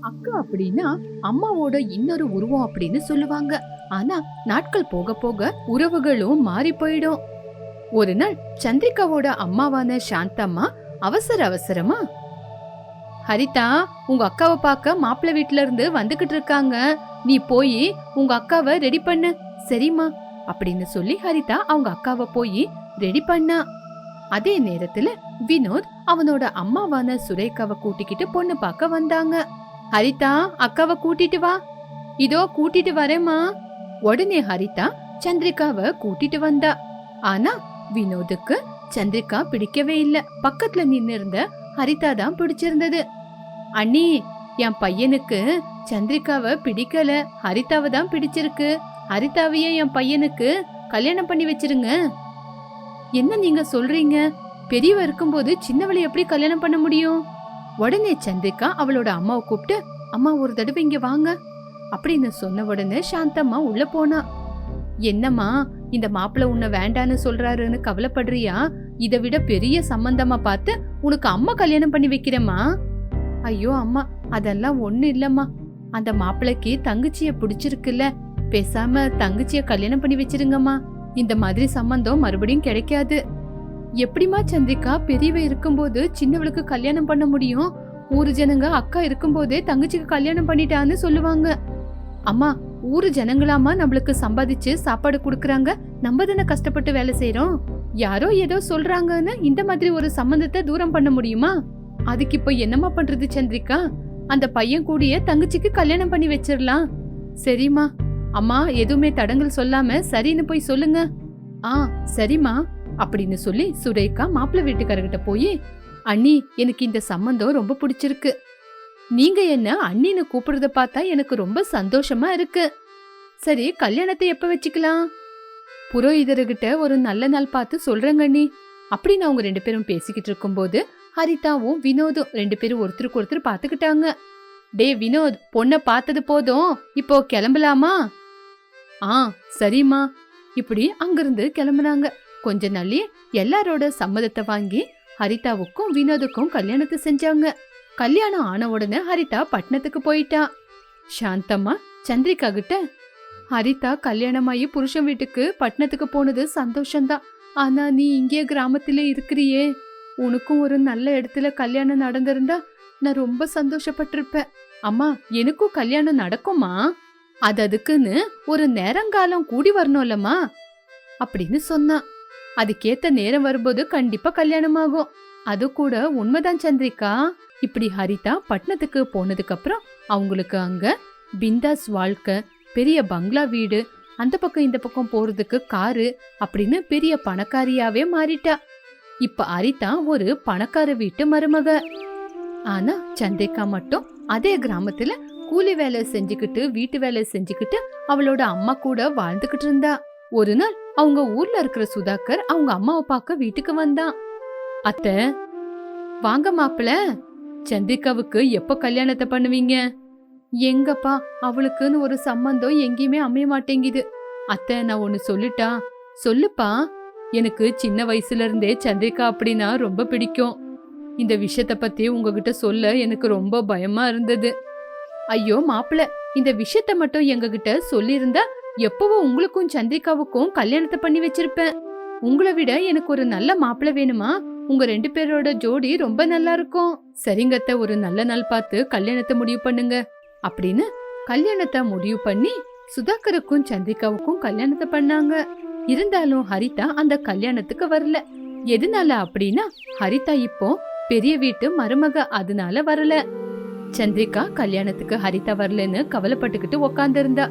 அக்கா அப்படின்னா அம்மாவோட இன்னொரு உருவம் அப்படின்னு சொல்லுவாங்க. ஆனா நாட்கள் போக போக உறவுகளும் மாறி போயிடும். ஒரு நாள் சந்திரிகாவோட அம்மாவான சாந்தம்மா அவசர அவசரமா ஹரிதா உங்க அக்காவை பார்க்க மாப்பிள்ளை வீட்ல இருந்து வந்துகிட்டு இருக்காங்க. நீ போய் உங்க அக்காவை ரெடி பண்ணு. சரிம்மா அப்படின்னு சொல்லி ஹரிதா அவங்க அக்காவை போய் ரெடி பண்ணா. அதே நேரத்துல வினோத் அவனோட அம்மாவான சுரேகாவை கூட்டிக்கிட்டு பொண்ணு பார்க்க வந்தாங்க. ஹரிதா அக்காவை கூட்டிட்டு வா. இதோ கூட்டிட்டு வரேம்மா. உடனே ஹரிதா சந்திரிகாவை கூட்டிட்டு வந்தா. ஆனா வினோதுக்கு சந்திரிகா பிடிக்கவே இல்ல. பக்கத்துல நின்னு இருந்த ஹரிதா தான் பிடிச்சிருந்தது. அண்ணி என் பையனுக்கு சந்திரிகாவை பிடிக்கல. ஹரிதாவை தான் பிடிச்சிருக்கு. ஹரிதாவையே என் பையனுக்கு கல்யாணம் பண்ணி வச்சிருங்க. என்ன நீங்க சொல்றீங்க? பெரியவ இருக்கும்போது சின்னவளை எப்படி கல்யாணம் பண்ண முடியும்? உடனே சந்திரிகா அவளோட அம்மாவை கூப்பிட்டு அம்மா ஒரு தடவை இங்க வாங்க. அப்படின்னு சொன்ன உடனே சாந்தம்மா உள்ள போனா. என்னம்மா இந்த மாப்பிள்ள உன்னை வேண்டான்னு சொல்றாருன்னு கவலைப்படுறியா? இதை விட பெரிய சம்பந்தமா பார்த்து உனக்கு அம்மா கல்யாணம் பண்ணி வைக்கிறேம்மா. ஐயோ அம்மா அதெல்லாம் ஒண்ணு இல்லம்மா. அந்த மாப்பிளைக்கு தங்கச்சிய பிடிச்சிருக்குல்ல. பேசாம தங்கச்சிய கல்யாணம் பண்ணி வச்சிருங்கம்மா. இந்த மாதிரி சம்பந்தம் மறுபடியும் கிடைக்காது. எப்படிம்மா சந்திரிகா? பெரியவ இருக்கும்போது சின்னவளுக்கு கல்யாணம் பண்ண முடியும்? ஊரு ஜனங்க அக்கா இருக்கும்போதே தங்கச்சிக்கு கல்யாணம் பண்ணிட்டான்னு சொல்லுவாங்க. அம்மா ஊரு ஜனங்களாமா நம்மளுக்கு சம்பாதிச்சு சாப்பாடு கொடுக்குறாங்க. நம்ம தானே கஷ்டப்பட்டு வேலை செய்யறோம் யாரோ ஏதோ சொல்றாங்கன்னு இந்த மாதிரி ஒரு சம்பந்தத்தை தூரம் பண்ண முடியுமா? அதுக்கு இப்போ என்னம்மா பண்றது சந்திரிகா? அந்த பையன் கூடிய தங்கச்சிக்கு கல்யாணம் பண்ணி வச்சிடலாம். சரிம்மா. அம்மா எதுவுமே தடங்கள் சொல்லாம சரின்னு போய் சொல்லுங்க. ஆ சரிம்மா. அப்படின்னு சொல்லி சுரேகா மாப்பிள்ளை வீட்டுக்காரர்கிட்ட போய் அண்ணி எனக்கு இந்த சம்பந்தம் ரொம்ப பிடிச்சிருக்கு. நீங்க என்ன அண்ணின்னு கூப்பிடுறத பார்த்தா எனக்கு ரொம்ப சந்தோஷமா இருக்கு. சரி கல்யாணத்தை எப்ப வச்சுக்கலாம்? புரோகிதர்கிட்ட ஒரு நல்ல நாள் பார்த்து சொல்றேங்க அண்ணி. அப்படின்னு அவங்க ரெண்டு பேரும் பேசிக்கிட்டு இருக்கும்போது ஹரிதாவும் வினோதும் ரெண்டு பேரும் ஒருத்தருக்கு ஒருத்தர் பார்த்துக்கிட்டாங்க. டே வினோத் பொண்ணை பார்த்தது போதும். இப்போ கிளம்பலாமா? ஆ சரிம்மா. இப்படி அங்கிருந்து கிளம்புனாங்க. கொஞ்ச நாள்லயே எல்லாரோட சம்மதத்தை வாங்கி ஹரிதாவுக்கும் வினோதுக்கும் கல்யாணத்தை செஞ்சாங்க. கல்யாணம் ஆன உடனே ஹரிதா பட்டணத்துக்கு போயிட்டா. சாந்தம்மா சந்திரிகா கிட்ட ஹரிதா கல்யாணமாயி புருஷன் வீட்டுக்கு பட்டணத்துக்கு போனது சந்தோஷம்தான். ஆனா நீ இங்கே கிராமத்திலே இருக்கிறியே. உனக்கும் ஒரு நல்ல இடத்துல கல்யாணம் நடந்திருந்தா நான் ரொம்ப சந்தோஷப்பட்டிருப்பேன். அம்மா எனக்கும் கல்யாணம் நடக்குமா? அது அதுக்குன்னு ஒரு நேரங்காலம் கூடி வரணும்லம்மா அப்படின்னு சொன்னான் அதுக்கேத்த நேரம் வரும்போது கண்டிப்பா கல்யாணம் ஆகும் அது கூட உண்மைதான் சந்திரிகா. இப்படி ஹரிதா பட்டணத்துக்கு போனதுக்கு அப்புறம் அவங்களுக்கு அங்க பிந்தாஸ் வாழ்க்கை பெரிய பங்களா வீடு அந்த பக்கம் இந்த பக்கம் போறதுக்கு காரு அப்படின்னு பெரிய பணக்காரியாவே மாறிட்டா. இப்ப ஹரிதா ஒரு பணக்கார வீட்டு மருமக. ஆனா சந்திரிகா மட்டும் அதே கிராமத்துல கூலி வேலை செஞ்சுக்கிட்டு வீட்டு வேலை செஞ்சுக்கிட்டு அவளோட அம்மா கூட வாழ்ந்துகிட்டு இருந்தா. ஒரு நாள் அவங்க ஊர்ல இருக்கிற சுதாகர் அவங்க அம்மாவை பார்க்க வீட்டுக்கு வந்தான். அத்தை வாங்க மாப்பிள சந்திரிகாவுக்கு எப்ப கல்யாணத்தை பண்ணுவீங்க? எங்கப்பா அவளுக்குன்னு ஒரு சம்பந்தம் எங்கேயுமே அமைய மாட்டேங்குது. அத்தை நான் ஒன்னு சொல்லிட்டா? சொல்லுப்பா. எனக்கு சின்ன வயசுல இருந்தே சந்திரிகா அப்படின்னா ரொம்ப பிடிக்கும். இந்த விஷயத்த பத்தி உங்ககிட்ட சொல்ல எனக்கு ரொம்ப பயமா இருந்தது. ஐயோ மாப்பிள இந்த விஷயத்த மட்டும் எங்ககிட்ட சொல்லியிருந்தா எப்பவும் உங்களுக்கும் சந்திரிகாவுக்கும் கல்யாணத்தை பண்ணி வச்சிருப்பேன். உங்களை விட எனக்கு ஒரு நல்ல மாப்பிள்ள வேணுமா? உங்க ரெண்டு பேரோட ஜோடி ரொம்ப நல்லா இருக்கும். சரிங்கத்த ஒரு நல்ல நாள் பார்த்து கல்யாணத்தை முடிவு பண்ணுங்க. அப்படின்னு கல்யாணத்தை முடிவு பண்ணி சுதாகருக்கும் சந்திரிகாவுக்கும் கல்யாணத்தை பண்ணாங்க. இருந்தாலும் ஹரிதா அந்த கல்யாணத்துக்கு வரல. எதனால அப்படின்னா ஹரிதா இப்போ பெரிய வீட்டு மருமக அதனால வரல. சந்திரிகா கல்யாணத்துக்கு ஹரிதா வரலன்னு கவலைப்பட்டுக்கிட்டு உக்காந்துருந்தா.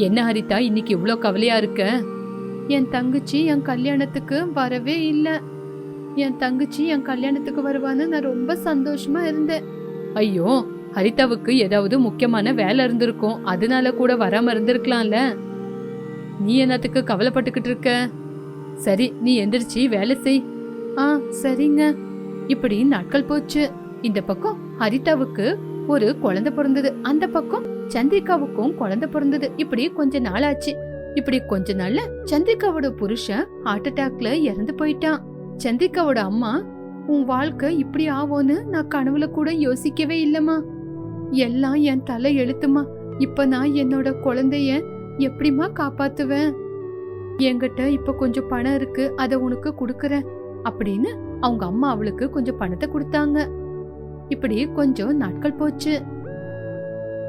என்ன ஹரிதா இன்னைக்கு இவ்வளோ கவலையா இருக்க? என் தங்கச்சி என் கல்யாணத்துக்கு வரவே இல்லை. என் தங்கச்சி என் கல்யாணத்துக்கு வருவான்னு நான் ரொம்ப சந்தோஷமா இருந்தேன். ஐயோ ஹரிதாவுக்கு ஏதாவது முக்கியமான வேலை இருந்திருக்கும். அதனால கூட வராம இருந்திருக்கலாம்ல. நீ என்னத்துக்கு கவலைப்பட்டுக்கிட்டு இருக்க? சரி நீ எந்திரிச்சு வேலை செய். ஆ சரிங்க. இப்படி நாட்கள் போச்சு. இந்த பக்கம் ஹரிதாவுக்கு ஒரு குழந்தை பிறந்தது. அந்த பக்கம் சந்திரிகாவுக்கும் குழந்தை பிறந்தது. இப்படி கொஞ்ச நாள் ஆச்சு. இப்படி கொஞ்ச நாள்ல சந்திரிகாவோட புருஷன் ஹார்ட் அட்டாக்ல இறந்து போயிட்டான். சந்திரிகாவோட அம்மா உன் வாழ்க்கை இப்படி ஆவோன்னு நான் கனவுல கூட யோசிக்கவே இல்லம்மா. எல்லாம் என் தலை எழுத்துமா இப்ப நான் என்னோட குழந்தைய எப்படிம்மா காப்பாத்துவேன்? என்கிட்ட இப்ப கொஞ்சம் பணம் இருக்கு. அதை உனக்கு கொடுக்கறேன். அப்படின்னு அவங்க அம்மா அவளுக்கு கொஞ்சம் பணத்தை கொடுத்தாங்க. இப்படி கொஞ்சம் நாட்கள் போச்சு.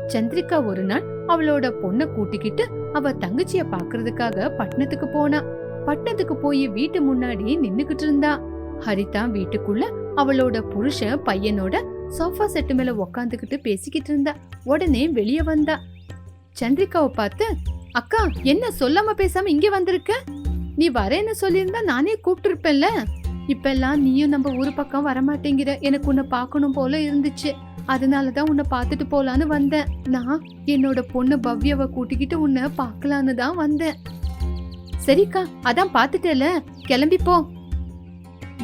சந்திரிகா ஒரு நாள் அவளோட பொண்ண கூட்டிக்கிட்டு அவ தங்கச்சிய பாக்குறதுக்காக பட்டணத்துக்கு போனா. பட்டணத்துக்கு போய் வீட்டு முன்னாடி நின்னுகிட்டு இருந்தா. ஹரிதா வீட்டுக்குள்ள அவளோட புருஷன் பையனோட சோஃபா செட்டு மேல உக்காந்துக்கிட்டு பேசிக்கிட்டு இருந்தா. உடனே வெளிய வந்தா. சந்திரிகாவை பார்த்து அக்கா என்ன சொல்லாம பேசாம இங்க வந்திருக்க? நீ வரேன்னு சொல்லியிருந்தா நானே கூப்பிட்டு இருப்பேன்ல இப்பெல்லாம் நீயும் நம்ம ஊர் பக்கம் வரமாட்டேங்கிற எனக்கு உன்னை பார்க்கணும் போல இருந்துச்சு. அதனால தான் உன்னை பார்த்துட்டு போலான்னு வந்தேன். நான் என்னோட பொண்ணு பவ்யாவை கூட்டிக்கிட்டு உன்னை பார்க்கலான்னு தான் வந்தேன். சரிக்கா அதான் பார்த்துட்டேல. கிளம்பிப்போ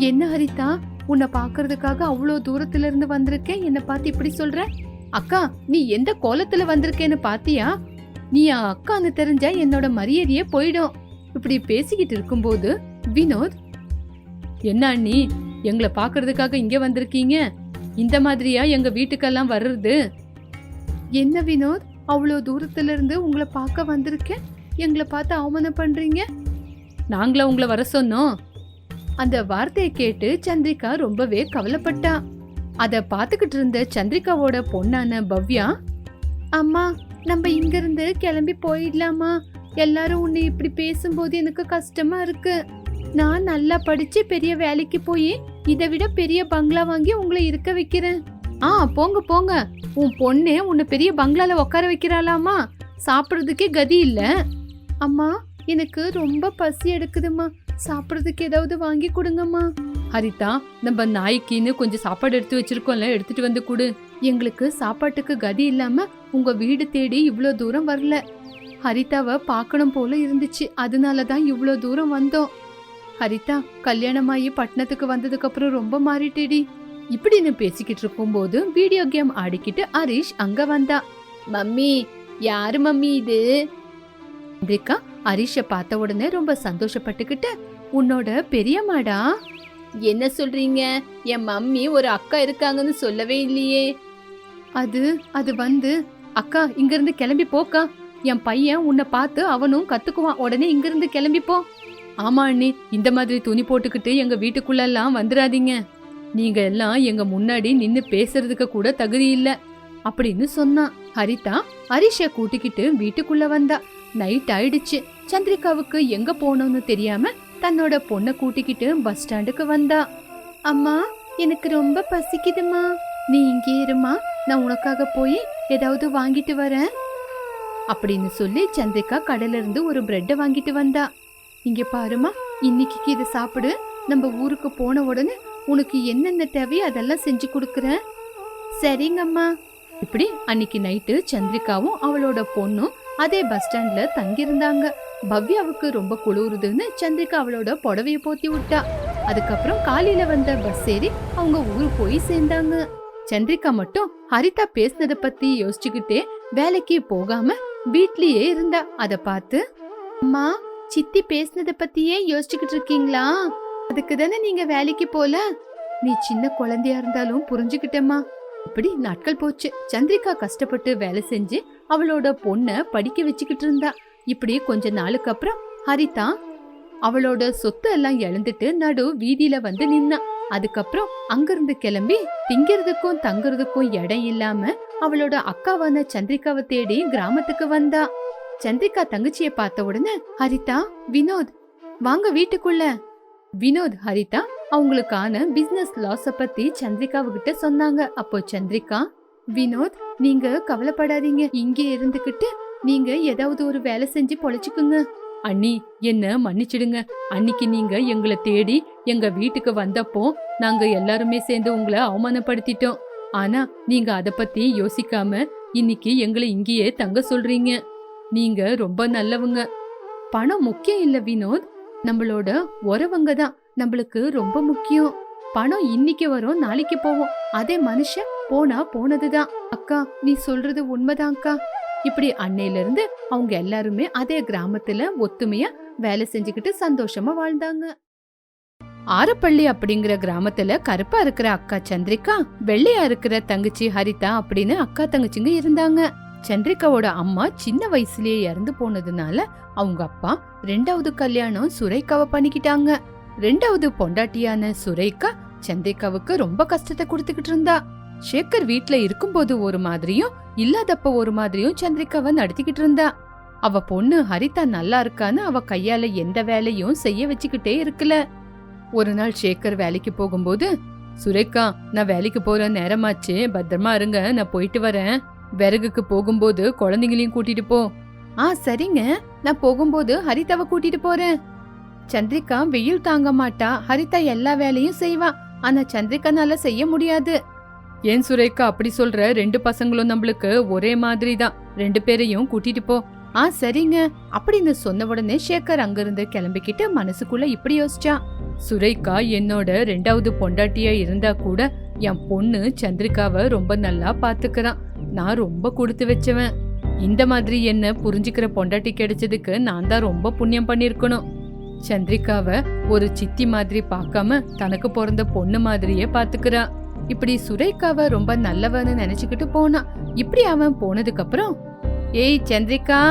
என்ன ஹரிதா உன்னை பார்க்கறதுக்காக அவ்வளோ தூரத்துல இருந்து வந்திருக்கேன்? என்னை பார்த்து இப்படி சொல்ற? அக்கா நீ எந்த கோலத்துல வந்திருக்கேன்னு பாத்தியா நீ அக்கான்னு தெரிஞ்சா என்னோட மரியாதையே போயிடும். இப்படி பேசிக்கிட்டு இருக்கும்போது வினோத் என்ன அண்ணி? எங்களை பார்க்கறதுக்காக இங்க வந்திருக்கீங்க? இந்த மாதிரியா எங்க வீட்டுக்கெல்லாம் வர்றது? என்ன வினோத்? அவ்வளோ தூரத்துல இருந்து உங்களை பார்க்க வந்திருக்கேன். எங்களை பார்த்து அவமானம் பண்றீங்க நாங்களா உங்களை வர சொன்னோம். அந்த வார்த்தையை கேட்டு சந்திரிகா ரொம்பவே கவலைப்பட்டா. அத பாத்துக்கிட்டு இருந்த சந்திரிகாவோட பொண்ணான பவ்யா அம்மா நம்ம இங்க இருந்து கிளம்பி போயிடலாமா? எல்லாரும் உன்னை இப்படி பேசும்போது எனக்கு கஷ்டமா இருக்கு. நான் நல்லா படிச்சு பெரிய வேலைக்கு போய் இதை விட பெரிய பங்களா வாங்கி உங்களை இருக்க வைக்கிறேன். ஆ போங்க போங்க. உன் பொண்ணு உன்னை பெரிய பங்களால உட்கார வைக்கிறாளாமா? சாப்பிட்றதுக்கே கதி இல்லை. அம்மா எனக்கு ரொம்ப பசி எடுக்குதுமா சாப்பிட்றதுக்கு ஏதாவது வாங்கி கொடுங்கம்மா. ஹரிதா நம்ம நாய்க்குன்னு கொஞ்சம் சாப்பாடு எடுத்து வச்சிருக்கோம்ல எடுத்துட்டு வந்து கொடு. எங்களுக்கு சாப்பாட்டுக்கு கதி இல்லாம உங்க வீடு தேடி இவ்வளோ தூரம் வரல. ஹரிதாவை பார்க்கணும் போல இருந்துச்சு. அதனால தான் இவ்வளோ தூரம் வந்தோம். ஹரிதா கல்யாணமாயி பட்டணத்துக்கு வந்ததுக்கு அப்புறம் ரொம்ப மாறிட்டேடி. இப்படின்னு பேசிக்கிட்டு இருக்கும்போது வீடியோ கேம் ஆடிக்கிட்டு ஹரிஷ் அங்க வந்தா. மம்மி யாரு மம்மி இது? சந்திரிகா ஹரிஷ பார்த்த உடனே ரொம்ப சந்தோஷப்பட்டுக்கிட்டு உன்னோட பெரியம்மாடா. என்ன சொல்றீங்க? என் மம்மி ஒரு அக்கா இருக்காங்கன்னு சொல்லவே இல்லையே. அது அது வந்து அக்கா இங்க இருந்து கிளம்பி போக்கா. என் பையன் உன்னை பார்த்து அவனும் கத்துக்குவான். உடனே இங்க இருந்து கிளம்பி போ. ஆமா அண்ணி இந்த மாதிரி துணி போட்டுக்கிட்டு எங்க வீட்டுக்குள்ளெல்லாம் வந்துடாதீங்க நீங்க எல்லாம் எங்க முன்னாடி நின்னு பேசுறதுக்கு கூட தகுதி இல்ல. அப்படின்னு சொன்னான் ஹரிதா ஹரிஷ கூட்டிக்கிட்டு வீட்டுக்குள்ள வந்தா. நைட் ஆயிடுச்சு. சந்திரிகாவுக்கு எங்க போகணும்னு தெரியாம தன்னோட பொண்ணை கூட்டிக்கிட்டு பஸ் ஸ்டாண்டுக்கு வந்தா. அம்மா எனக்கு ரொம்ப பசிக்குதுமா நீ இங்கே இருமா. நான் உனக்காக போய் ஏதாவது வாங்கிட்டு வரேன். அப்படின்னு சொல்லி சந்திரிகா கடையில இருந்து ஒரு பிரெட்டை வாங்கிட்டு வந்தா. இங்க பாருமா இன்னைக்கு இதை சாப்பிடு. நம்ம ஊருக்கு போன உடனே உனக்கு என்னென்ன தேவையோ அதெல்லாம் செஞ்சு கொடுக்குறேன். சரிங்கம்மா. இப்படி அன்னைக்கு நைட்டு சந்திரிகாவும் அவளோட பொண்ணும் அதே பஸ் ஸ்டாண்ட்ல தங்கியிருந்தாங்க. பவ்யாவுக்கு ரொம்ப குளிருதுன்னு சந்திரிகா அவளோட புடவையை போத்தி விட்டா. அதுக்கப்புறம் காலையில வந்த பஸ் ஏறி அவங்க ஊரு போய் சேர்ந்தாங்க. சந்திரிகா மட்டும் ஹரிதா பேசுனத பத்தி யோசிச்சுக்கிட்டே வேலைக்கு போகாம வீட்லயே இருந்தா. அத பார்த்து அம்மா சித்தி பேசுனத பத்தியே யோசிச்சுக்கிட்டு இருக்கீங்களா? அதுக்கு தானே நீங்க வேலைக்கு போல? நீ சின்ன குழந்தையா இருந்தாலும் புரிஞ்சுக்கிட்டேம்மா. இப்படி நாட்கள் போச்சு. சந்திரிகா கஷ்டப்பட்டு வேலை செஞ்சு அவளோட பொண்ண படிக்க வச்சுக்கிட்டு இருந்தா. இப்படி கொஞ்ச நாளுக்கு அப்புறம் ஹரிதா அவளோட சொத்து எல்லாம் இழந்துட்டு நடு வீதியில வந்து நின்னா. அதுக்கப்புறம் அங்கிருந்து கிளம்பி திங்கிறதுக்கும் தங்குறதுக்கும் இடம் இல்லாம அவளோட அக்காவான சந்திரிகாவை தேடி கிராமத்துக்கு வந்தா. சந்திரிகா தங்கச்சிய பார்த்த உடனே ஹரிதா வினோத் வாங்க வீட்டுக்குள்ள. வினோத் ஹரிதா அவங்களுக்கான பிசினஸ் லாஸ பத்தி சந்திரிகாவுகிட்ட சொன்னாங்க. அப்போ சந்திரிகா வினோத் நீங்க கவலைப்படாதீங்க. இங்கே இருந்துகிட்டு நீங்க ஏதாவது ஒரு வேலை செஞ்சு பொழைச்சுக்குங்க. அண்ணி என்ன மன்னிச்சிடுங்க. அன்னிக்கு நீங்க எங்களை தேடி எங்க வீட்டுக்கு வந்தப்போ நாங்க எல்லாருமே சேர்ந்து உங்களை அவமானப்படுத்திட்டோம். ஆனா நீங்க அத பத்தி யோசிக்காம இன்னைக்கு எங்களை இங்கேயே தங்க சொல்றீங்க. நீங்க ரொம்ப நல்லவங்க. பணம் முக்கியம் இல்ல வினோத். நம்மளோட உறவங்க தான். நம்மளுக்கு ரொம்ப முக்கியம். பணம் இன்னைக்கு வரும் நாளைக்கு போவோம் அதே மனுஷன் போனா போனதுதான் அக்கா நீ சொல்றது உண்மைதான்க்கா இப்படி அன்னையில இருந்து அவங்க எல்லாருமே அதே கிராமத்துல ஒத்துமையா வேலை செஞ்சுக்கிட்டு சந்தோஷமா வாழ்ந்தாங்க. ஆரப்பள்ளி அப்படிங்கிற கிராமத்துல கருப்பா இருக்கிற அக்கா சந்திரிகா வெள்ளையா இருக்கிற தங்கச்சி ஹரிதா அப்படின்னு அக்கா தங்கச்சிங்க இருந்தாங்க. சந்திரிகாவோட அம்மா சின்ன வயசுலயே இறந்து போனதுனால அவங்க அப்பா ரெண்டாவது கல்யாணம் சுரேகாவை பண்ணிக்கிட்டாங்க. ரெண்டாவது பொண்டாட்டியான சுரேகா சந்திரிகாவுக்கு ரொம்ப கஷ்டத்தை கொடுத்துக்கிட்டு இருந்தா. சேகர் வீட்ல இருக்கும்போது ஒரு மாதிரியும் இல்லாதப்ப ஒரு மாதிரியும் சந்திரிகாவை நடத்திக்கிட்டு இருந்தா. அவ பொண்ணு ஹரிதா நல்லா இருக்கான்னு அவ கையால எந்த வேலையும் செய்ய வச்சுக்கிட்டே இருக்கல. ஒரு நாள் சேகர் வேலைக்கு போகும்போது சுரேகா நான் வேலைக்கு போற நேரமாச்சு பத்திரமா இருங்க நான் போயிட்டு வரேன். விறகுக்கு போகும்போது குழந்தைங்களையும் கூட்டிட்டு போ. ஆ சரிங்க. நான் போகும்போது ஹரிதாவை கூட்டிட்டு போறேன். சந்திரிகா வெயில் தாங்க மாட்டா. ஹரிதா எல்லா வேலையும் செய்வா. ஆனா சந்திரிகானால செய்ய முடியாது. ஏன் சுரேகா அப்படி சொல்ற? ரெண்டு பசங்களும் நம்மளுக்கு ஒரே மாதிரி தான் ரெண்டு பேரையும் கூட்டிட்டு போ. ஆ சரிங்க. அப்படின்னு சொன்ன உடனே சேகர் அங்கிருந்து கிளம்பிக்கிட்டு மனசுக்குள்ள இப்படி யோசிச்சான் சுரேகா என்னோட ரெண்டாவது பொண்டாட்டியா இருந்தா கூட என் பொண்ணு சந்திரிகாவை ரொம்ப நல்லா பாத்துக்கறான் நான் ரொம்ப கொடுத்து வச்சவன். இந்த மாதிரி என்ன புரிஞ்சுக்கிற பொண்டாட்டி கிடைச்சதுக்கு நான் தான் ரொம்ப புண்ணியம் பண்ணிருக்கணும். சந்திரிகாவை ஒரு சித்தி மாதிரி பார்க்காம தனக்கு பிறந்த பொண்ணு மாதிரியே பாத்துக்கிறா இப்படி சுரேகாவை ரொம்ப நல்லவன்னு நினைச்சுக்கிட்டு போனான் இப்படி அவன் போனதுக்கு அப்புறம் ஏய் சந்திரிகா.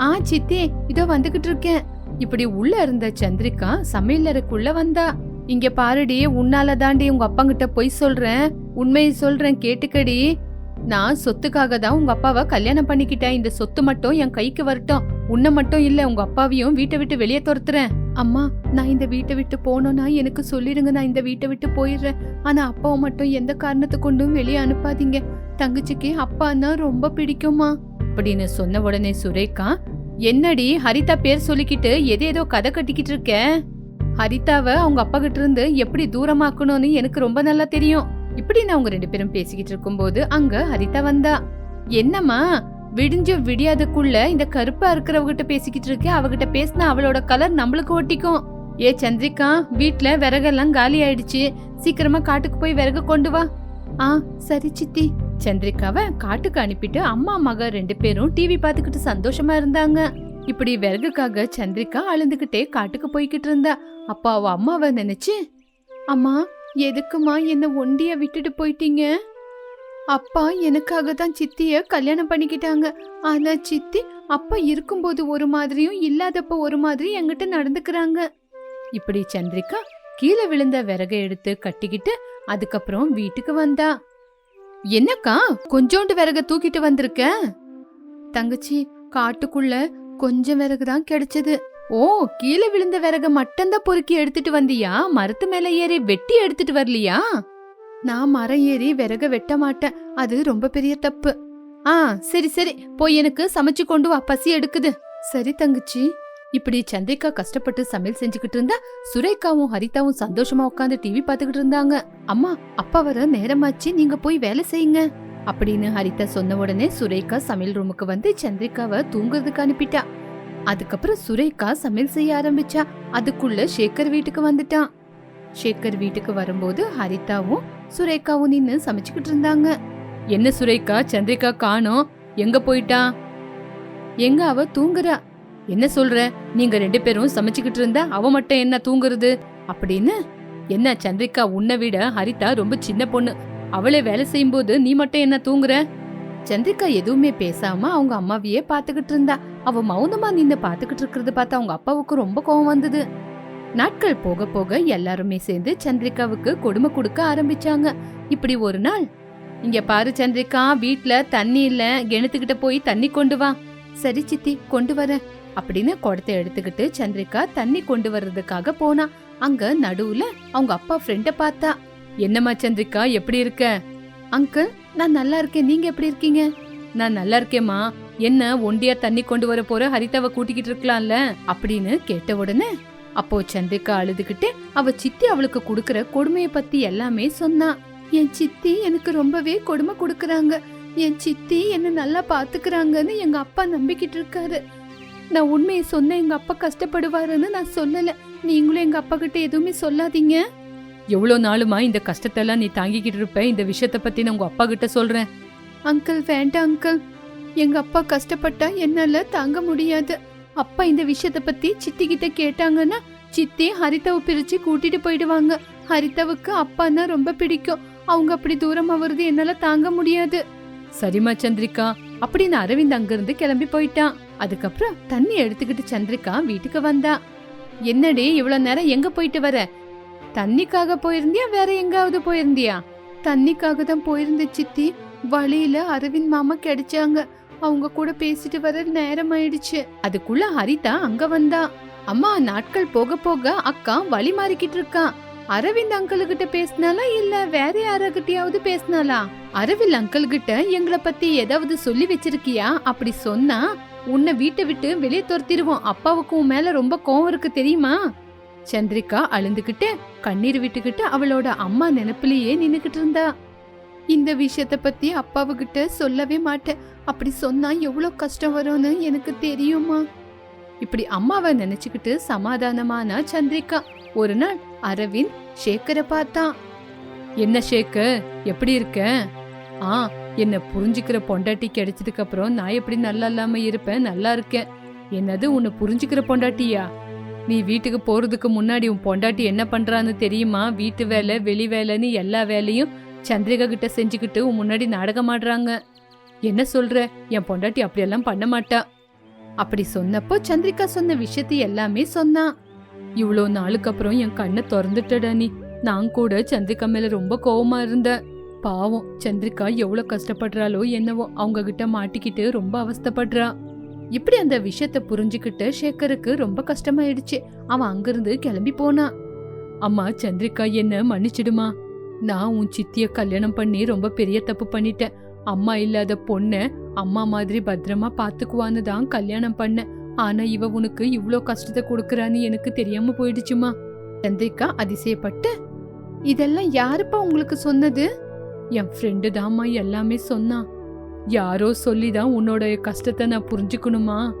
ஆ சித்தி இதோ வந்துகிட்டு இருக்கேன். இப்படி உள்ள இருந்த சந்திரிகா சமையலறைக்குள்ள வந்தா. இங்க பாருடி உன்னால தாண்டி உங்க அப்பங்கிட்ட பொய் சொல்றேன். உண்மையை சொல்றேன் கேட்டுக்கடி. நான் சொத்துக்காக தான் உங்க அப்பாவை கல்யாணம் பண்ணிக்கிட்டேன். இந்த சொத்து மட்டும் என் கைக்கு வரட்டும். உன்னை மட்டும் இல்ல உங்க அப்பாவையும் வீட்டை விட்டு வெளியே துரத்துறேன். அம்மா நான் இந்த வீட்டை விட்டு போனோம்னா எனக்கு சொல்லிடுங்க. நான் இந்த வீட்டை விட்டு போயிடுறேன். ஆனா அப்பாவை மட்டும் எந்த காரணத்தை கொண்டும் வெளியே அனுப்பாதீங்க. தங்கச்சிக்கு அப்பான்னா ரொம்ப பிடிக்குமா அப்படின்னு சொன்ன உடனே சுரேகா என்னடி ஹரிதா பேர் சொல்லிக்கிட்டு எதேதோ ஏதோ கதை கட்டிக்கிட்டு இருக்க? ஹரிதாவை அவங்க அப்பா கிட்ட இருந்து எப்படி தூரமாக்கணும்னு எனக்கு ரொம்ப நல்லா தெரியும். இப்படி நான் அவங்க ரெண்டு பேரும் பேசிக்கிட்டு இருக்கும்போது அங்க ஹரிதா வந்தா. என்னம்மா? விடிஞ்ச விடியாதக்குள்ள இந்த கருப்பா இருக்கிறவகிட்ட பேசிக்கிட்டு இருக்க அவகிட்ட பேசினா அவளோட கலர் நம்மளுக்கு ஒட்டிக்கும். ஏ சந்திரிகா வீட்டுல விறகெல்லாம் காலி ஆயிடுச்சு. சீக்கிரமா காட்டுக்கு போய் விறகு கொண்டு வா. ஆ சரி சித்தி. சந்திரிகாவை காட்டுக்கு அனுப்பிட்டு அம்மா மக ரெண்டு பேரும் டிவி பார்த்துக்கிட்டு சந்தோஷமா இருந்தாங்க. இப்படி விறகுக்காக சந்திரிகா அழுந்துகிட்டே காட்டுக்கு போய்கிட்டு இருந்தா. அப்பா அவ அம்மாவை நினைச்சு அம்மா எதுக்குமா என்ன ஒண்டிய விட்டுட்டு போயிட்டீங்க? அப்பா எனக்காக தான் சித்திய கல்யாணம் பண்ணிக்கிட்டாங்க. ஆனா சித்தி அப்பா இருக்கும்போது ஒரு மாதிரியும் இல்லாதப்ப ஒரு மாதிரி என்கிட்ட நடந்துக்கிறாங்க. இப்படி சந்திரிகா கீழே விழுந்த விறகை எடுத்து கட்டிக்கிட்டு அதுக்கப்புறம் வீட்டுக்கு வந்தா. என்னக்கா கொஞ்சோண்டு விறக தூக்கிட்டு வந்திருக்க? தங்கச்சி காட்டுக்குள்ள கொஞ்சம் விறகு தான் கிடைச்சது. ஓ கீழே விழுந்த விறக மட்டும்தான் பொறுக்கி எடுத்துட்டு வந்தியா? மரத்து மேல ஏறி வெட்டி எடுத்துட்டு வரலையா? நான் மரம் ஏறி விறக வெட்ட மாட்டேன். அது ரொம்ப பெரிய தப்பு. ஆ சரி சரி. போய் எனக்கு சமைச்சு கொண்டு வா. பசி எடுக்குது. சரி தங்கச்சி. இப்படி சந்திரிகா கஷ்டப்பட்டு சமையல் செஞ்சுக்கிட்டு இருந்தா சுரேகாவும் ஹரிதாவும் சந்தோஷமா உட்காந்து டிவி பாத்துக்கிட்டு இருந்தாங்க. அம்மா அப்பா வர நேரமாச்சு. நீங்க போய் வேலை செய்யுங்க. அப்படின்னு ஹரிதா சொன்ன உடனே சுரேகா சமையல் ரூமுக்கு வந்து சந்திரிகாவை தூங்குறதுக்கு அனுப்பிட்டா. அதுக்கப்புறம் சுரேகா சமையல் செய்ய ஆரம்பிச்சா. அதுக்குள்ள சேகர் வீட்டுக்கு வந்துட்டான். சேகர் வீட்டுக்கு வரும்போது ஹரிதாவும் சுரேகாவும் நின்று சமைச்சுக்கிட்டு இருந்தாங்க. என்ன சுரேகா சந்திரிகா காணோம். எங்க போயிட்டா? எங்க அவ தூங்குறா. என்ன சொல்ற? நீங்க ரெண்டு பேரும் சமைச்சுக்கிட்டு இருந்தா அவ மட்டும் என்ன தூங்குறது? அப்படின்னு என்ன சந்திரிகா உன்னை விட ஹரிதா ரொம்ப சின்ன பொண்ணு. அவளே வேலை செய்யும்போது நீ மட்டும் என்ன தூங்குற? சந்திரிகா எதுவுமே பேசாம அவங்க அம்மாவையே பாத்துக்கிட்டு இருந்தா. அவ மௌனமா நின்னு பாத்துக்கிட்டு இருக்கிறத பார்த்து அவங்க அப்பாவுக்கு ரொம்ப கோவம் வந்தது. நாட்கள் போக போக எல்லாருமே சேர்ந்து சந்திரிகாவுக்கு கொடுமை கொடுக்க ஆரம்பிச்சாங்க. இப்படி ஒரு நாள் இங்க பாரு சந்திரிகா வீட்ல தண்ணி இல்ல கிணத்துக்கிட்ட போய் தண்ணி கொண்டு வா. சரி சித்தி கொண்டு வரேன். அப்படின்னு குடத்தை எடுத்துக்கிட்டு சந்திரிகா தண்ணி கொண்டு வர்றதுக்காக போனா. அங்க நடுவுல அவங்க அப்பா ஃப்ரெண்ட பார்த்தா என்னம்மா சந்திரிகா எப்படி இருக்க? அங்கிள் நான் நல்லா இருக்கேன். நீங்க எப்படி இருக்கீங்க? நான் நல்லா இருக்கேம்மா. என்ன ஒண்டியா தண்ணி கொண்டு வர போற ஹரிதாவை கூட்டிக்கிட்டு இருக்கலாம்ல? அப்படின்னு கேட்ட உடனே அப்போ சந்திரிகா அழுதுகிட்டு அவ சித்தி அவளுக்கு கொடுக்கற கொடுமையை பத்தி எல்லாமே சொன்னா. என் சித்தி எனக்கு ரொம்பவே கொடுமை கொடுக்கறாங்க. என் சித்தி என்ன நல்லா பாத்துக்கிறாங்கன்னு எங்க அப்பா நம்பிக்கிட்டு இருக்காரு. நான் உண்மையை சொன்ன எங்க அப்பா கஷ்டப்படுவாருன்னு நான் சொல்லல. நீங்களும் எங்க அப்பா கிட்ட எதுவுமே சொல்லாதீங்க. எவ்வளோ நாளுமா இந்த கஷ்டத்தெல்லாம் நீ தாங்கிக்கிட்டு இருப்ப? இந்த விஷயத்த பத்தி நான் உங்க அப்பா கிட்ட சொல்றேன். அங்கிள் வேண்டாம் அங்கிள். எங்க அப்பா கஷ்டப்பட்டா என்னால தாங்க முடியாது. அப்பா இந்த விஷயத்த பத்தி சித்தி கிட்ட கேட்டாங்கன்னா சித்தி ஹரிதாவை பிரிச்சு கூட்டிட்டு போயிடுவாங்க. ஹரிதாவுக்கு அப்பான்னா ரொம்ப பிடிக்கும். அவங்க அப்படி தூரமா வருது என்னால தாங்க முடியாது. சரிம்மா சந்திரிகா. அப்படின்னு அரவிந்த் அங்கிருந்து கிளம்பி போயிட்டான். அதுக்கப்புறம் தண்ணி எடுத்துக்கிட்டு சந்திரிகா வீட்டுக்கு வந்தா. என்னடி இவ்வளவு நேரம் எங்க போயிட்டு வர? தண்ணிக்காக போயிருந்தியா? வேற எங்காவது போயிருந்தியா? தண்ணிக்காக தான் போயிருந்த சித்தி. வழியில அரவிந்த் மாமா கிடைச்சாங்க. அவங்க கூட பேசிட்டு வர நேரம் ஆயிடுச்சு. அதுக்குள்ள ஹரிதா அங்க வந்தா. அம்மா நாட்கள் போக போக அக்கா வழி மாறிக்கிட்டு இருக்கான் அரவிந்த் அங்கிள் கிட்ட பேசினாலா இல்ல வேற யாரகிட்டயாவது பேசினாலா? அரவிந்த் அங்கிள் கிட்ட எங்களை பத்தி ஏதாவது சொல்லி வச்சிருக்கியா? அப்படி சொன்னா உன்னை வீட்டை விட்டு வெளியே துரத்திடுவோம். அப்பாவுக்கு உன் மேல ரொம்ப கோவம் இருக்கு தெரியுமா? சந்திரிகா அழுந்துகிட்டு கண்ணீர் விட்டுக்கிட்டு அவளோட அம்மா நினைப்பிலேயே நின்னுக்கிட்டு இருந்தா. இந்த விஷயத்த பத்தி அப்பாவுகிட்ட சொல்லவே மாட்டேன். அப்படி சொன்னா எவ்வளவு கஷ்டம் வரும்னு எனக்கு தெரியுமா? இப்படி அம்மாவை நினைச்சுக்கிட்டு சமாதானமானா சந்திரிகா. ஒரு நாள் அரவிந்த் சேகரை பார்த்தான் என்ன ஷேக்கர் எப்படி இருக்க? ஆ என்ன புரிஞ்சுக்கிற பொண்டாட்டி கிடைச்சதுக்கு அப்புறம் நான் எப்படி நல்லா இல்லாம இருப்பேன் நல்லா இருக்கேன். என்னது உன்னை புரிஞ்சுக்கிற பொண்டாட்டியா? நீ வீட்டுக்கு போறதுக்கு முன்னாடி உன் பொண்டாட்டி என்ன பண்றான்னு தெரியுமா? வீட்டு வேலை வெளி வேலைன்னு எல்லா வேலையும் சந்திரிகா கிட்ட செஞ்சுக்கிட்டு உன் முன்னாடி நாடகம் ஆடுறாங்க என்ன சொல்ற? என் பொண்டாட்டி அப்படியெல்லாம் பண்ண மாட்டா. அப்படி சொன்னப்போ சந்திரிகா சொன்ன விஷயத்தை எல்லாமே சொன்னான் இவ்வளோ நாளுக்கு அப்புறம் என் கண்ணை திறந்துட்டடா நீ. நான் கூட சந்திரிகா மேல ரொம்ப கோவமா இருந்தேன் பாவம் சந்திரிகா எவ்வளோ கஷ்டப்படுறாளோ என்னவோ அவங்க கிட்ட மாட்டிக்கிட்டு ரொம்ப அவஸ்தைப்படுறா. இப்படி அந்த விஷயத்த புரிஞ்சுக்கிட்டு சேகருக்கு ரொம்ப கஷ்டமாயிடுச்சு. அவன் அங்கிருந்து கிளம்பி போனான் அம்மா சந்திரிகா என்ன மன்னிச்சிடுமா? நான் உன் சித்திய கல்யாணம் பண்ணி ரொம்ப பெரிய தப்பு பண்ணிட்டேன். அம்மா இல்லாத பொண்ண அம்மா மாதிரி பத்திரமா பாத்துக்குவான்னு தான் கல்யாணம் பண்ணேன். ஆனா இவ உனக்கு இவ்ளோ கஷ்டத்தை கொடுக்கறான்னு எனக்கு தெரியாம போயிடுச்சுமா? சந்திரிகா அதிசயப்பட்டு. இதெல்லாம் யாருப்பா உங்களுக்கு சொன்னது? என் ஃப்ரெண்டு தாம்மா எல்லாமே சொன்னான். யாரோ சொல்லி தான் உன்னோட கஷ்டத்தை நான் புரிஞ்சுக்கணுமா?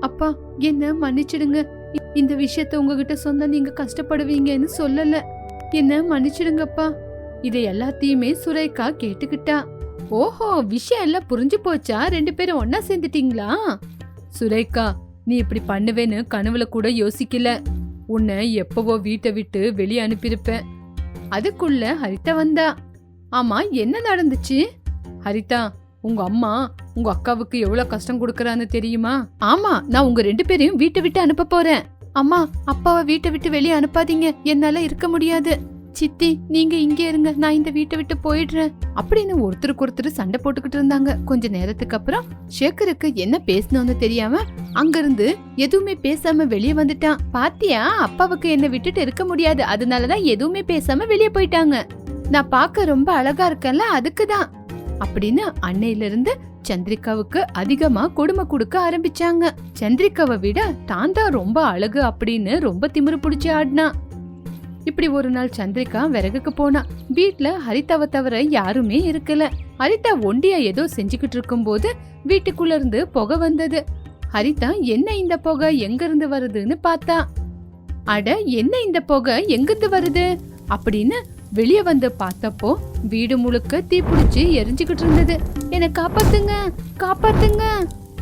அப்பா என்ன மன்னிச்சிடுங்க. இந்த விஷயத்த உங்ககிட்ட சொன்னா நீங்க கஷ்டப்படுவீங்கன்னு சொல்லல. என்ன மன்னிச்சிடுங்கப்பா. இதை எல்லாத்தையுமே சுரேகா கேட்டுக்கிட்டா. ஓஹோ விஷயம் எல்லாம் புரிஞ்சு போச்சா? ரெண்டு பேரும் ஒன்னா சேர்ந்துட்டீங்களா? சுரேகா நீ இப்படி பண்ணுவேன்னு கனவுல கூட யோசிக்கல. உன்னை எப்பவோ வீட்டை விட்டு வெளியே அனுப்பியிருப்பேன் அதுக்குள்ள ஹரிதா வந்தா. ஆமா என்ன நடந்துச்சு? ஹரிதா உங்க அம்மா உங்க அக்காவுக்கு எவ்வளவு கஷ்டம் கொடுக்கறான்னு தெரியுமா? ஆமா நான் உங்க ரெண்டு பேரையும் வீட்டை விட்டு அனுப்ப போறேன். அம்மா அப்பாவை வீட்டை விட்டு வெளியே அனுப்பாதீங்க. என்னால இருக்க முடியாது. சித்தி நீங்க இங்கே இருங்க. நான் இந்த வீட்டை விட்டு போயிடுறேன். அப்படின்னு ஒருத்தருக்கு ஒருத்தர் சண்டை போட்டுக்கிட்டு இருந்தாங்க. கொஞ்ச நேரத்துக்கு அப்புறம் சேகருக்கு என்ன பேசணும்னு தெரியாம அங்கிருந்து எதுவுமே பேசாம வெளியே வந்துட்டான். பாத்தியா அப்பாவுக்கு என்ன விட்டுட்டு இருக்க முடியாது. அதனாலதான் எதுவுமே பேசாம வெளியே போயிட்டாங்க. நான் பார்க்க ரொம்ப அழகா இருக்கேன்ல அதுக்குதான். அப்படின்னு அன்னையில இருந்து சந்திரிகாவுக்கு அதிகமா கொடுமை கொடுக்க ஆரம்பிச்சாங்க. சந்திரிகாவை விட தான் தான் ரொம்ப அழகு அப்படின்னு ரொம்ப திமிரு பிடிச்சி ஆடினா. இப்படி ஒரு நாள் சந்திரிகா விறகுக்கு போனா. வீட்டுல ஹரிதாவை தவிர யாருமே இருக்கல. ஹரிதா ஒண்டியா ஏதோ செஞ்சுக்கிட்டு இருக்கும்போது வீட்டுக்குள்ள இருந்து புகை வந்தது. ஹரிதா என்ன இந்த புகை? எங்க இருந்து வருதுன்னு பார்த்தா. அட என்ன இந்த புகை? எங்கிருந்து வருது? அப்படின்னு வெளியே வந்து பார்த்தப்போ வீடு முழுக்க தீப்பிடிச்சு எரிஞ்சுக்கிட்டு இருந்தது. என்னை காப்பாத்துங்க காப்பாத்துங்க.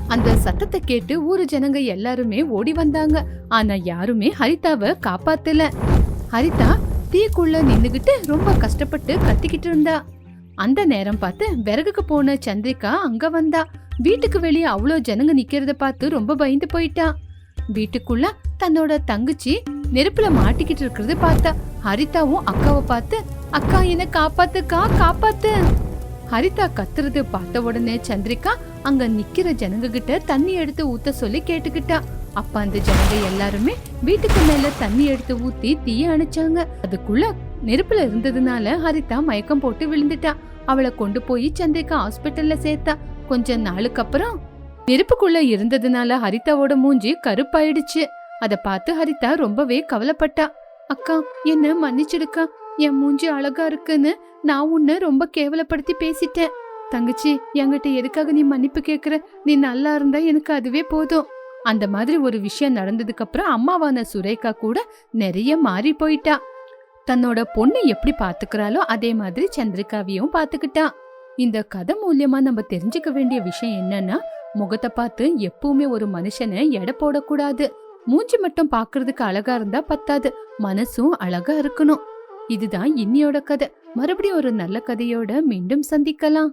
அந்த சத்தத்தை கேட்டு ஊரு ஜனங்க எல்லாருமே ஓடி வந்தாங்க. ஆனா யாருமே ஹரிதாவை காப்பாத்தல. ஹரிதா தீக்குள்ள நின்னுகிட்டு ரொம்ப கஷ்டப்பட்டு கத்திக்கிட்டு இருந்தா. அந்த நேரம் பார்த்து விறகுக்கு போன சந்திரிகா அங்க வந்தா. வீட்டுக்கு வெளியே அவ்வளோ ஜனங்க நிக்கிறத பார்த்து ரொம்ப பயந்து போயிட்டா. வீட்டுக்குள்ள தன்னோட தங்கச்சி நெருப்புல மாட்டிக்கிட்டு இருக்கிறது பார்த்தா ஹரிதாவும் அக்காவை பார்த்து அக்கா என்ன காப்பாத்துக்கா காப்பாத்து. ஹரிதா கத்துறது பார்த்த உடனே சந்திரிகா அங்க நிக்கிற ஜனங்க கிட்ட தண்ணி எடுத்து ஊத்த சொல்லி கேட்டுக்கிட்டா. அப்ப அந்த ஜனங்க எல்லாருமே வீட்டுக்கு மேல தண்ணி எடுத்து ஊத்தி தீய அணைச்சாங்க. அதுக்குள்ள நெருப்புல இருந்ததுனால ஹரிதா மயக்கம் போட்டு விழுந்துட்டா. அவளை கொண்டு போய் சந்திரிகா ஹாஸ்பிட்டல்ல சேர்த்தா. கொஞ்ச நாளுக்கு அப்புறம் நெருப்புக்குள்ள இருந்ததுனால ஹரிதாவோட மூஞ்சி கருப்பாயிடுச்சு. அத பார்த்து ஹரிதா ரொம்பவே கவலைப்பட்டா. அக்கா என்ன மன்னிச்சிடுக்கா? என் மூஞ்சி அழகா இருக்குன்னு நான் உன்னை ரொம்ப கேவலப்படுத்தி பேசிட்டேன். தங்கச்சி என்கிட்ட எதுக்காக நீ மன்னிப்பு கேக்குற? நீ நல்லா இருந்தா எனக்கு அதுவே போதும். அந்த மாதிரி ஒரு விஷயம் நடந்ததுக்கு அப்புறம் அம்மாவான சுரேகா கூட நிறைய மாறி போயிட்டா. தன்னோட பொண்ணு எப்படி பாத்துக்கிறாளோ அதே மாதிரி சந்திரிகாவையும் பாத்துக்கிட்டா இந்த கதை மூலியமா நம்ம தெரிஞ்சுக்க வேண்டிய விஷயம் என்னன்னா முகத்தை பார்த்து எப்பவுமே ஒரு மனுஷனை எடை போடக்கூடாது. மூஞ்சி மட்டும் பாக்குறதுக்கு அழகா இருந்தா பத்தாது. மனசும் அழகா இருக்கணும். இதுதான் இன்னியோட கதை. மறுபடியும் ஒரு நல்ல கதையோட மீண்டும் சந்திக்கலாம்.